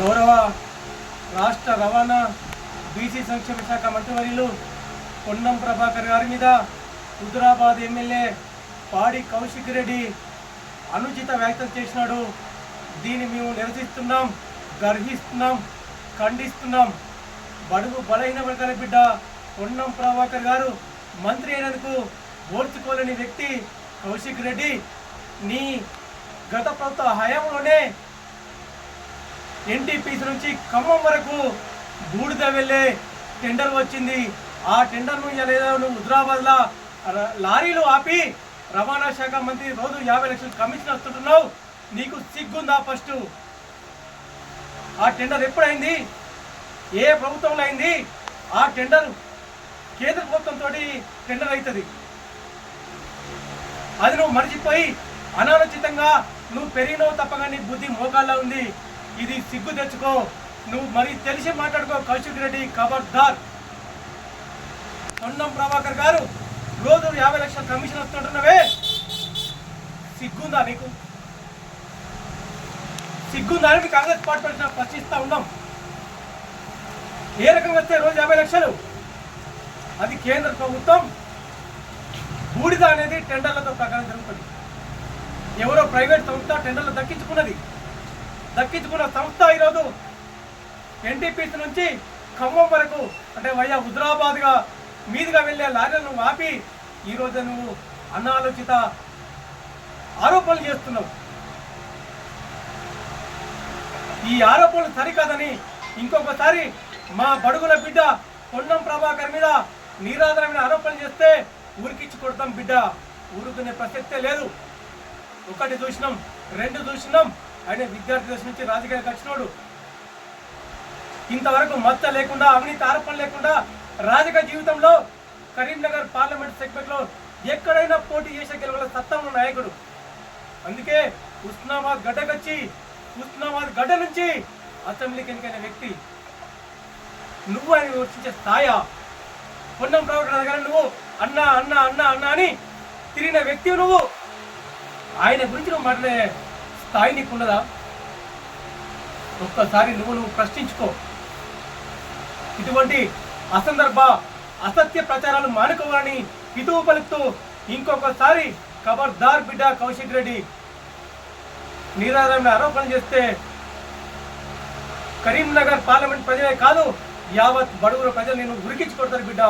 గౌరవ రాష్ట్ర రవాణా బీసీ సంక్షేమ శాఖ మంత్రివర్యులు పొన్నం ప్రభాకర్ గారి మీద హుజురాబాద్ ఎమ్మెల్యే పాడి కౌశిక్ రెడ్డి అనుచిత వ్యాఖ్యలు చేసినాడు. దీన్ని మేము నిరసిస్తున్నాం గర్హిస్తున్నాం ఖండిస్తున్నాం. బడుగు బలహీన వర్గాల బిడ్డ పొన్నం ప్రభాకర్ గారు మంత్రి అయినందుకు ఓర్చుకోలేని వ్యక్తి కౌశిక్ రెడ్డి. నీ గత ప్రభుత్వ హయాంలోనే ఎన్టీపీసీ నుంచి ఖమ్మం వరకు బూడిద వెళ్ళే టెండర్ వచ్చింది. ఆ టెండర్ను లేదా నువ్వు హుజరాబాద్లో లారీలు ఆపి రవాణా శాఖ మంత్రి రోజు యాభై లక్షలు కమిషన్ వస్తుంటున్నావు. నీకు సిగ్గుందా ఫస్ట్? ఆ టెండర్ ఎప్పుడైంది? ఏ ప్రభుత్వంలో అయింది? ఆ టెండర్ కేంద్ర ప్రభుత్వంతో టెండర్ అవుతుంది. అది నువ్వు మర్చిపోయి అనాలోచితంగా నువ్వు పెరిగినవు తప్పగా నీ బుద్ధి మోకాల్లో ఉంది. ఇది సిగ్గు తెచ్చుకో. నువ్వు మరి తెలిసి మాట్లాడుకో కౌశిక్ రెడ్డి ఖబర్దార్. పొన్నం ప్రభాకర్ గారు రోజు యాభై లక్షల కమిషన్ వస్తుంటున్నవే. సిగ్గుందా నీకు? సిగ్గుందా అని కాంగ్రెస్ పార్టీ పెట్టిన ప్రశ్నిస్తూ ఉన్నాం. ఏ రకంగా వస్తే రోజు యాభై లక్షలు? అది కేంద్ర ప్రభుత్వం. బూడిద అనేది టెండర్లతో ప్రకారం ప్రైవేట్ సంస్థ టెండర్లు దక్కించుకున్నది. దక్కించుకున్న సంస్థ ఈరోజు ఎన్టీపీసీ నుంచి ఖమ్మం వరకు అంటే వయ్యా హుజరాబాద్గా మీదుగా వెళ్ళే లారీలను ఆపి ఈరోజు నువ్వు అనాలోచిత ఆరోపణలు చేస్తున్నావు. ఈ ఆరోపణలు సరికాదని ఇంకొకసారి మా బడుగుల బిడ్డ పొన్నం ప్రభాకర్ మీద నిరాధారమైన ఆరోపణలు చేస్తే ఊరికిచ్చి కొడతాం బిడ్డ. ఊరుకునే ప్రసక్తే లేదు. ఒకటి చూసినాం రెండు చూసినాం. ఆయన విద్యార్థి దశ నుంచి రాజకీయాలకు వచ్చినోడు ఇంతవరకు మచ్చ లేకుండా అవినీతి ఆరోపణ లేకుండా రాజకీయ జీవితంలో కరీంనగర్ పార్లమెంట్ సెగ్మెంట్లో ఎక్కడైనా పోటీ చేసే గెలవల సత్తా ఉన్న నాయకుడు. అందుకే ఉస్నామాబాద్ గడ్డకొచ్చి ఉస్నామాబాద్ గడ్డ నుంచి అసెంబ్లీకి ఎన్నికైన వ్యక్తి నువ్వు ఆయన విమర్శించే స్థాయా పొన్నం ప్రవర్తన దగ్గర నువ్వు అన్న అన్న అన్న అన్న అని తిరిగిన వ్యక్తి నువ్వు. ఆయన గురించి నువ్వు మాట్లాడే స్థాయి నీకున్నదా? ఒక్కసారి నువ్వు నువ్వు ప్రశ్నించుకో. ఇటువంటి అసందర్భ అసత్య ప్రచారాలు మానుకోవాలని హితువు పలుకుతూ ఇంకొకసారి ఖబర్దార్ బిడ్డ కౌశిక్ రెడ్డి నిరాధారమైన ఆరోపణలు చేస్తే కరీంనగర్ పార్లమెంట్ ప్రజలే కాదు యావత్ బడుగుల ప్రజలు నేను ఉరికించి కొడతారు బిడ్డ.